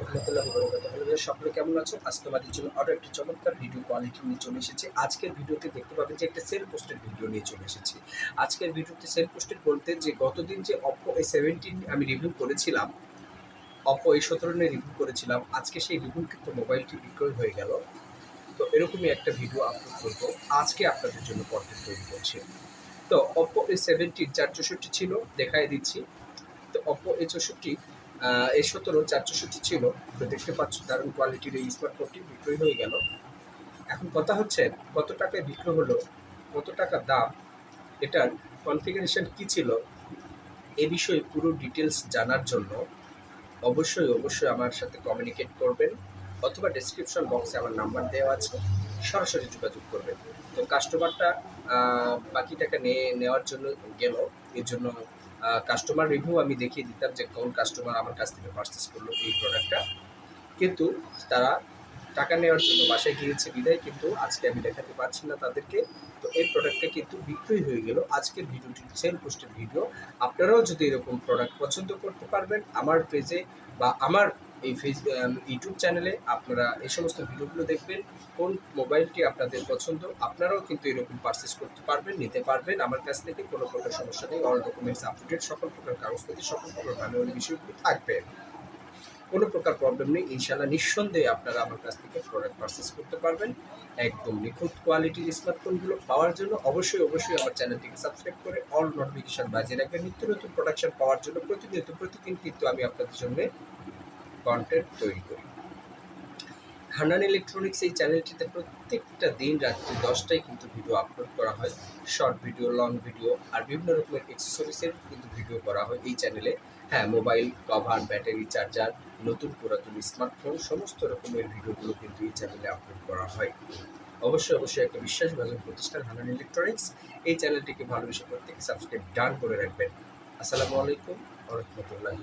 রহমতুল্লাহ বরকত hello সকলে কেমন আছো? আজ তোমাদের জন্য আরও একটি চমৎকার ভিডিও কোয়ালিটি নিয়ে চলে এসেছি। আজকের ভিডিওতে দেখতে পাবেন যে একটা সেল পোস্টেড ভিডিও নিয়ে চলে এসেছি। আজকের ভিডিওতে সেল পোস্টেড বলতে যে, গতদিন যে অপো এ সেভেন্টিন আমি রিভিউ করেছিলাম অপো এই সতেরো নিয়ে রিভিউ করেছিলাম, আজকে সেই রিভিউ কিন্তু মোবাইলটি বিক্রয় হয়ে গেল। তো এরকমই একটা ভিডিও আপলোড করব। আজকে আপনাদের জন্য কন্টেন্ট তৈরি করছি। তো অপো এ সেভেন্টিন চার চৌষট্টি ছিল দেখাই দিচ্ছি। তো অপো এ চৌষট্টি এই সতেরো চার চৌষট্টি ছিল, তো দেখতে পাচ্ছ দারুণ কোয়ালিটির এই স্মার্টফোনটি বিক্রয় হয়ে গেল। এখন কথা হচ্ছে, কত টাকায় বিক্রয় হলো, কত টাকা দাম, এটার কনফিগারেশন কী ছিল, এ বিষয়ে পুরো ডিটেলস জানার জন্য অবশ্যই অবশ্যই আমার সাথে কমিউনিকেট করবেন, অথবা ডেসক্রিপশন বক্সে আমার নাম্বার দেওয়া আছে, সরাসরি যোগাযোগ করবেন। তো কাস্টমারটা বাকি টাকা নিয়ে নেওয়ার জন্য গেল, এর জন্য কাস্টমার রিভিউ আমি দেখিয়ে দিতাম যে কোন কাস্টমার আমার কাছ থেকে পারচেস করল এই প্রোডাক্টটা কিন্তু তারা টাকা নেওয়ার জন্য বাসায় গিয়েছে বিদায়, কিন্তু আজকে আমি দেখাতে পারছি না তাদেরকে। তো এই প্রোডাক্টটা কিন্তু বিক্রয় হয়ে গেল। আজকের ভিডিওটি সেল পোস্টের ভিডিও আপনারাও যদি এরকম প্রোডাক্ট পছন্দ করতে পারবেন, আমার পেজে বা আমার এই ফেস ইউটিউব চ্যানেলে আপনারা এই সমস্ত ভিডিওগুলো দেখবেন। কোন মোবাইলটি আপনাদের পছন্দ, আপনারাও কিন্তু এরকম পারচেস করতে পারবেন, নিতে পারবেন। আমার কাছ থেকে কোনো প্রকার সমস্যা নেই। All documents up to date সকল প্রকার কাগজপত্র, সকল প্রকার ম্যানুয়ালি বিষয়গুলো থাকবে। কোনো প্রকার প্রবলেম নেই। ইনশাল্লাহ নিঃসন্দেহে আপনারা আমার কাছ থেকে প্রোডাক্ট পারচেস করতে পারবেন। একদম নিখুঁত কোয়ালিটির স্মার্টফোনগুলো পাওয়ার জন্য অবশ্যই অবশ্যই আমার চ্যানেলটিকে সাবস্ক্রাইব করে অল নোটিফিকেশন বাজিয়ে রাখবেন। নিত্য নতুন প্রোডাকশন পাওয়ার জন্য প্রতিনিয়ত, প্রতিদিন কিন্তু আমি আপনাদের জন্য কন্টেন্ট তৈরি করি। হান্নান ইলেকট্রনিক্স এই চ্যানেলটিতে প্রত্যেকটা দিন রাত্রি দশটায় কিন্তু ভিডিও আপলোড করা হয়। শর্ট ভিডিও লং ভিডিও আর বিভিন্ন রকমের এক্সেসরিজের কিন্তু ভিডিও করা হয় এই চ্যানেলে হ্যাঁ মোবাইল কভার ব্যাটারি চার্জার নতুন পুরাতন স্মার্টফোন সমস্ত রকমের ভিডিওগুলো কিন্তু এই চ্যানেলে আপলোড করা হয়। অবশ্যই অবশ্যই একটা বিশ্বাসভাজন প্রতিষ্ঠান হানান ইলেকট্রনিক্স এই চ্যানেলটিকে ভালোবেসে প্রত্যেকে সাবস্ক্রাইব ডান করে রাখবেন। আসসালামু আলাইকুম রহমতুল্লাহি